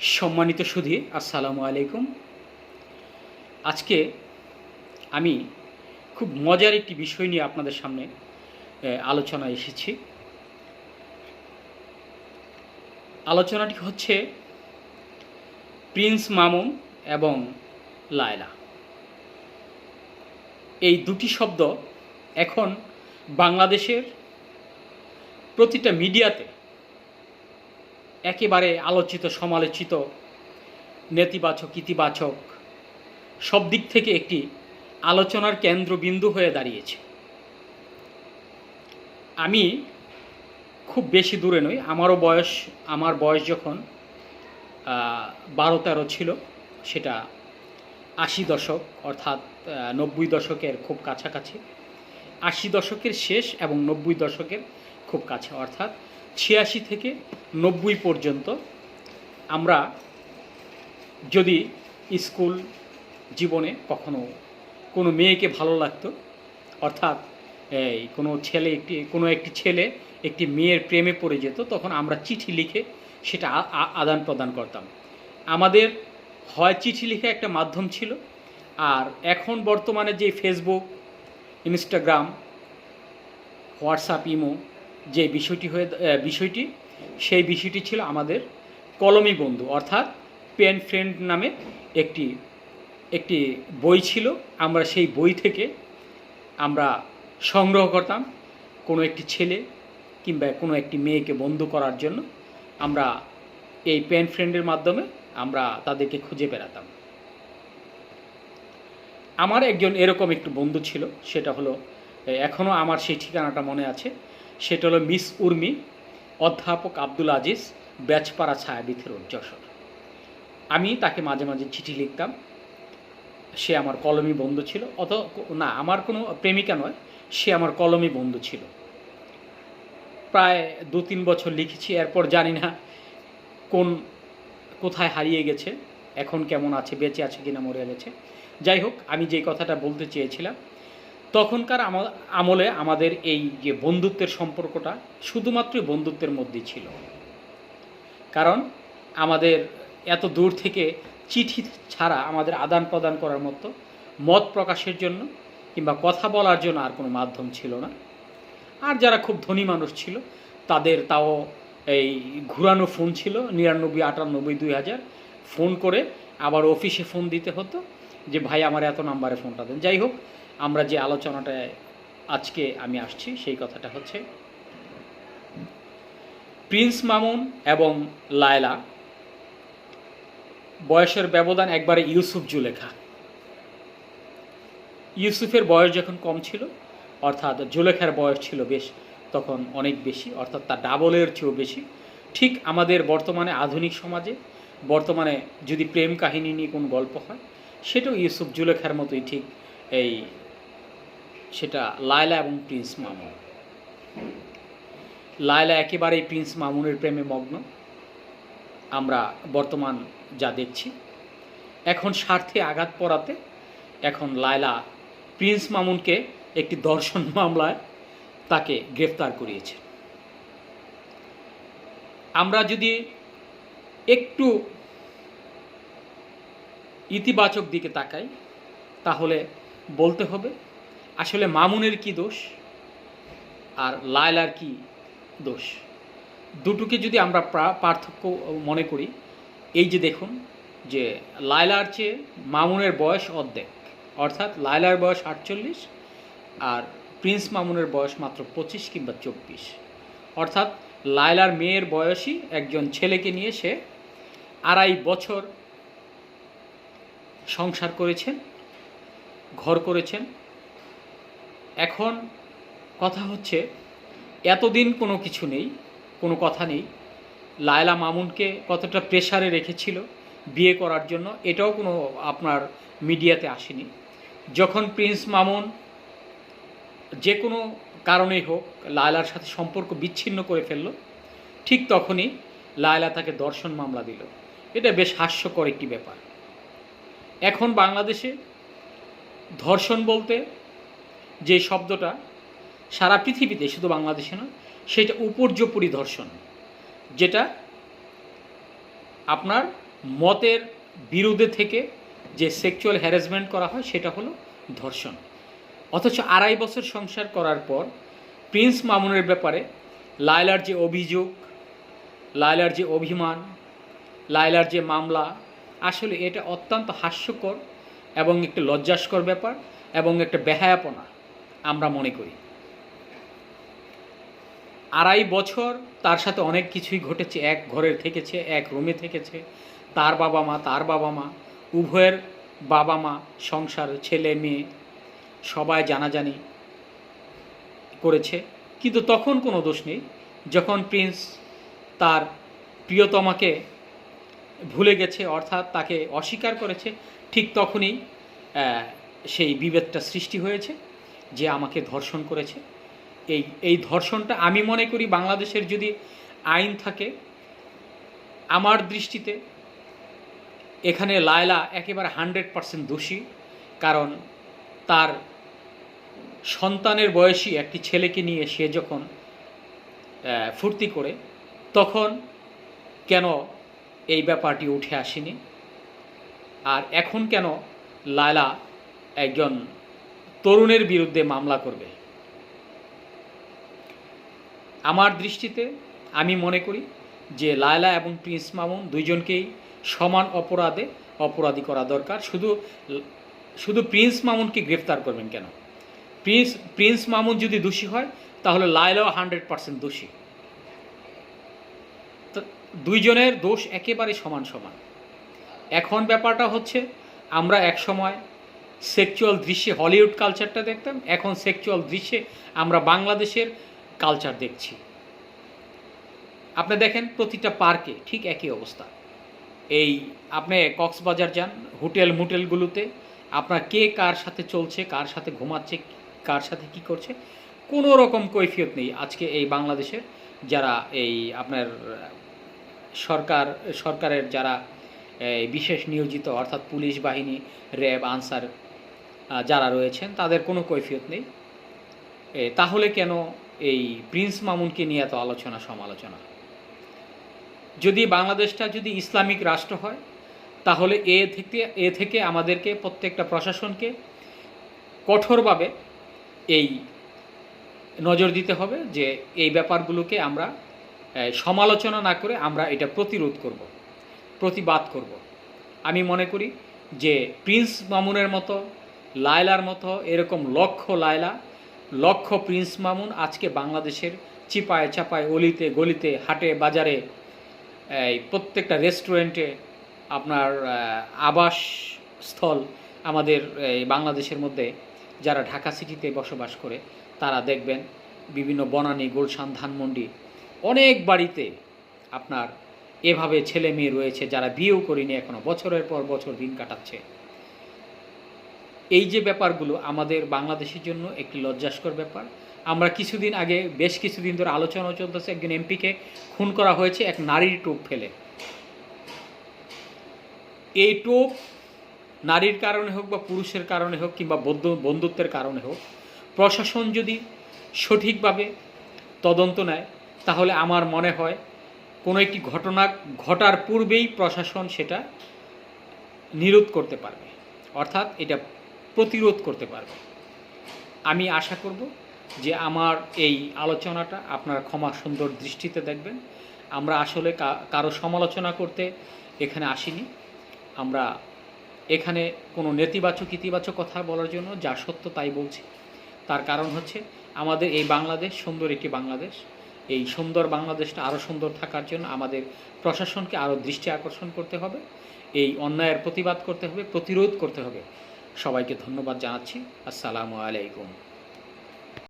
সম্মানিত সুধী আসসালামু আলাইকুম। আজকে আমি খুব মজার একটি বিষয় নিয়ে আপনাদের সামনে এ, আলোচনায় এসেছি। আলোচনাটি হচ্ছে প্রিন্স মামুন এবং লায়লা। এই দুটি শব্দ এখন বাংলাদেশের প্রতিটা মিডিয়াতে একেবারে আলোচিত, সমালোচিত, নেতিবাচক, ইতিবাচক, সব দিক থেকে একটি আলোচনার কেন্দ্রবিন্দু হয়ে দাঁড়িয়েছে। আমি খুব বেশি দূরে নই, আমারও বয়স, আমার বয়স যখন বারো তেরো ছিল, সেটা আশি দশক, অর্থাৎ নব্বই দশকের খুব কাছাকাছি। আশি দশকের শেষ এবং নব্বই দশকের খুব কাছে, অর্থাৎ ছিয়াশি থেকে নব্বই পর্যন্ত আমরা যদি স্কুল জীবনে কখনো কোনো মেয়েকে ভালো লাগতো, অর্থাৎ এই কোনো ছেলে একটি, কোনো একটি ছেলে একটি মেয়ের প্রেমে পড়ে যেত, তখন আমরা চিঠি লিখে সেটা আদান প্রদান করতাম। আমাদের হয় চিঠি লিখে একটা মাধ্যম ছিল, আর এখন বর্তমানে যে ফেসবুক ইনস্টাগ্রাম হোয়াটসঅ্যাপ ইমো যে বিষয়টি হয়ে বিষয়টি, সেই বিষয়টি ছিল আমাদের কলমি বন্ধু, অর্থাৎ পেন ফ্রেন্ড নামে একটি একটি বই ছিল। আমরা সেই বই থেকে আমরা সংগ্রহ করতাম কোনো একটি ছেলে কিংবা কোনো একটি মেয়েকে বন্ধু করার জন্য। আমরা এই পেন ফ্রেন্ডের মাধ্যমে আমরা তাদেরকে খুঁজে বেড়াতাম। আমার একজন এরকম একটু বন্ধু ছিল, সেটা হলো এখনও আমার সেই ঠিকানাটা মনে আছে। সেটা হলো মিস উর্মি, অধ্যাপক আব্দুল আজিজ, ব্যাচপাড়া ছায়াবিথ রোড, যশোর। আমি তাকে মাঝে মাঝে চিঠি লিখতাম। সে আমার কলমি বন্ধু ছিল, অত না, আমার কোনো প্রেমিকা নয়, সে আমার কলমি বন্ধু ছিল। প্রায় দু তিন বছর লিখেছি, এরপর জানি না কোন, কোথায় হারিয়ে গেছে, এখন কেমন আছে, বেঁচে আছে কিনা মরে গেছে। যাই হোক, আমি যেই কথাটা বলতে চেয়েছিলাম তখনকার আমলে আমাদের এই যে বন্ধুত্বের সম্পর্কটা শুধুমাত্রই বন্ধুত্বের মধ্যেই ছিল। কারণ আমাদের এত দূর থেকে চিঠি ছাড়া আমাদের আদান প্রদান করার মতো মত প্রকাশের জন্য কিংবা কথা বলার জন্য আর কোনো মাধ্যম ছিল না। আর যারা খুব ধনী মানুষ ছিল, তাদের তাও এই ঘুরানো ফোন ছিল, নিরানব্বই, আটানব্বই, দুই হাজার। ফোন করে আবার অফিসে ফোন দিতে হতো যে, ভাই, আমার এত নাম্বারে ফোনটা দেন। যাই হোক আমরা যে আলোচনাটায় আজকে আমি আসছি, সেই কথাটা হচ্ছে প্রিন্স মামুন এবং লায়লা বয়সের ব্যবধান একবারে ইউসুফ জুলেখা ইউসুফের বয়স যখন কম ছিল, অর্থাৎ জুলেখার বয়স ছিল বেশ, তখন অনেক বেশি, অর্থাৎ তার ডাবলের চেয়েও বেশি। ঠিক আমাদের বর্তমানে আধুনিক সমাজে, বর্তমানে যদি প্রেম কাহিনী নিয়ে কোনো গল্প হয়, সেটাও ইউসুফ জুলেখার মতোই ঠিক এই সেটা লায়লা এবং প্রিন্স মামুন। লায়লা একেবারেই প্রিন্স মামুনের প্রেমে মগ্ন। আমরা বর্তমান যা দেখছি, এখন স্বার্থে আঘাত পড়াতে এখন লায়লা প্রিন্স মামুনকে একটি দর্শন মামলায় তাকে গ্রেফতার করিয়েছে। আমরা যদি একটু ইতিবাচক দিকে তাকাই, তাহলে বলতে হবে আসলে মামুনের কি দোষ আর লায়লার কি দোষ? দুটোকে যদি আমরা পার্থক্য মনে করি, এই যে দেখুন যে লায়লার চেয়ে মামুনের বয়স অর্ধেক, অর্থাৎ লায়লার বয়স আটচল্লিশ আর প্রিন্স মামুনের বয়স মাত্র পঁচিশ কিংবা চব্বিশ। অর্থাৎ লায়লার মেয়ের বয়সী একজন ছেলেকে নিয়ে সে আড়াই বছর সংসার করেছেন, ঘর করেছেন এখন কথা হচ্ছে, এতদিন কোনো কিছু নেই, কোনো কথা নেই। লায়লা মামুনকে কতটা প্রেসারে রেখেছিল বিয়ে করার জন্য, এটাও কোনো আপনার মিডিয়াতে আসেনি। যখন প্রিন্স মামুন যে কোনো কারণেই হোক লায়লার সাথে সম্পর্ক বিচ্ছিন্ন করে ফেলল, ঠিক তখনই লায়লা তাকে দর্শন মামলা দিল। এটা বেশ হাস্যকর একটি ব্যাপার। এখন বাংলাদেশে ধর্ষণ বলতে যে শব্দটা সারা পৃথিবীতে, শুধু বাংলাদেশে নয়, সেটা উপর্যপুরি ধর্ষণ, যেটা আপনার মতের বিরুদ্ধে থেকে যে সেক্সুয়াল হ্যারাসমেন্ট করা হয়, সেটা হলো ধর্ষণ। অথচ আড়াই বছর সংসার করার পর প্রিন্স মামুনের ব্যাপারে লায়লার যে অভিযোগ, লায়লার যে অভিমান, লায়লার যে মামলা, আসলে এটা অত্যন্ত হাস্যকর এবং একটি লজ্জাস্কর ব্যাপার এবং একটা বেহায়াপনা। আমরা মনে করি। আড়াই বছর তার সাথে অনেক কিছুই ঘটেছে। এক ঘরের থেকেছে, এক রুমে থেকেছে। তার বাবা মা, তার বাবা মা, উভয়ের বাবা মা, সংসার, ছেলে, মেয়ে, সবাই জানাজানি করেছে। কিন্তু তখন কোনো দোষ নেই। যখন প্রিন্স তার প্রিয়তমাকে ভুলে গেছে, অর্থাৎ তাকে অস্বীকার করেছে, ঠিক তখনই সেই বিভেদটা সৃষ্টি হয়েছে। যে আমাকে ধর্ষণ করেছে। এই এই ধর্ষণটা আমি মনে করি বাংলাদেশের যদি আইন থাকে, আমার দৃষ্টিতে এখানে লায়লা একেবারে হান্ড্রেড পার্সেন্ট দোষী, কারণ তার সন্তানের বয়সী একটি ছেলেকে নিয়ে সে যখন ফুর্তি করে, তখন কেন এই ব্যাপারটি উঠে আসেনি? আর এখন কেন লায়লা একজন তরুণের বিরুদ্ধে মামলা করবে। আমার দৃষ্টিতে আমি মনে করি যে লায়লা এবং প্রিন্স মামুন দুইজনকেই সমান অপরাধে অপরাধী করা দরকার। শুধু শুধু প্রিন্স মামুনকে গ্রেফতার করবেন কেন? প্রিন্স প্রিন্স মামুন যদি দোষী হয়, তাহলে লায়লাও হান্ড্রেড পার্সেন্ট দোষী। দুইজনের দোষ একেবারে সমান সমান। এখন ব্যাপারটা হচ্ছে, আমরা এক সময় সেক্সুয়াল দৃশ্যে হলিউড কালচারটা দেখতাম, এখন সেক্সুয়াল দৃশ্যে আমরা বাংলাদেশের কালচার দেখছি। আপনি দেখেন প্রতিটা পার্কে ঠিক একই অবস্থা। এই আপনি কক্সবাজার যান, হোটেল মোটেলগুলোতে, আপনার কে কার সাথে চলছে, কার সাথে ঘুমাচ্ছে, কার সাথে কি করছে, কোনো রকম কৈফিয়ত নেই আজকে এই বাংলাদেশের যারা এই আপনার সরকার, সরকারের যারা বিশেষ নিয়োজিত, অর্থাৎ পুলিশ বাহিনী, র্যাব, আনসার যারা রয়েছেন, তাদের কোনো কৈফিয়ত নেই। তাহলে কেন এই প্রিন্স মামুনকে নিয়ে এত আলোচনা, সমালোচনা? যদি বাংলাদেশটা যদি ইসলামিক রাষ্ট্র হয়, তাহলে এ থেকে এ থেকে আমাদেরকে প্রত্যেকটা প্রশাসনকে কঠোরভাবে এই নজর দিতে হবে যে এই ব্যাপারগুলোকে আমরা সমালোচনা না করে আমরা এটা প্রতিরোধ করব, প্রতিবাদ করব। আমি মনে করি যে প্রিন্স মামুনের মতো লায়লার মতো এরকম লক্ষ লায়লা লক্ষ প্রিন্স মামুন আজকে বাংলাদেশের চিপায় চাপায় অলিতে গলিতে হাটে বাজারে এই প্রত্যেকটা রেস্টুরেন্টে আপনার আহ, আবাসস্থল আমাদের এই বাংলাদেশের মধ্যে যারা ঢাকা সিটিতে বসবাস করে তারা দেখবেন বিভিন্ন বনানী গোলশান ধানমন্ডি অনেক বাড়িতে আপনার এভাবে ছেলে মেয়ে রয়েছে যারা বিয়েও করেনি এখনও বছরের পর বছর দিন কাটাচ্ছে। এই যে ব্যাপারগুলো আমাদের বাংলাদেশের জন্য একটি লজ্জাস্কর ব্যাপার। আমরা কিছুদিন আগে, বেশ কিছুদিন ধরে আলোচনা চলতেছে, একজন এমপিকে খুন করা হয়েছে এক নারীর টোপ ফেলে। এই টোপ নারীর কারণে হোক বা পুরুষের কারণে হোক কিংবা বন্ধু, বন্ধুত্বের কারণে হোক, প্রশাসন যদি সঠিকভাবে তদন্ত নেয়, তাহলে আমার মনে হয় কোনো একটি ঘটনা ঘটার পূর্বেই প্রশাসন সেটা নিরোধ করতে পারবে। অর্থাৎ এটা প্রতিরোধ করতে পারবে। আমি আশা করব যে আমার এই আলোচনাটা আপনারা ক্ষমা সুন্দর দৃষ্টিতে দেখবেন। আমরা আসলে কারও সমালোচনা করতে এখানে আসিনি। আমরা এখানে কোনো নেতিবাচক, ইতিবাচক কথা বলার জন্য যা সত্য তাই বলছি। তার কারণ হচ্ছে আমাদের এই বাংলাদেশ সুন্দর একটি বাংলাদেশ। এই সুন্দর বাংলাদেশটা আরও সুন্দর থাকার জন্য আমাদের প্রশাসনকে আরও দৃষ্টি আকর্ষণ করতে হবে। এই অন্যায়ের প্রতিবাদ করতে হবে, প্রতিরোধ করতে হবে। সবাইকে ধন্যবাদ জানাচ্ছি। আসসালামু আলাইকুম।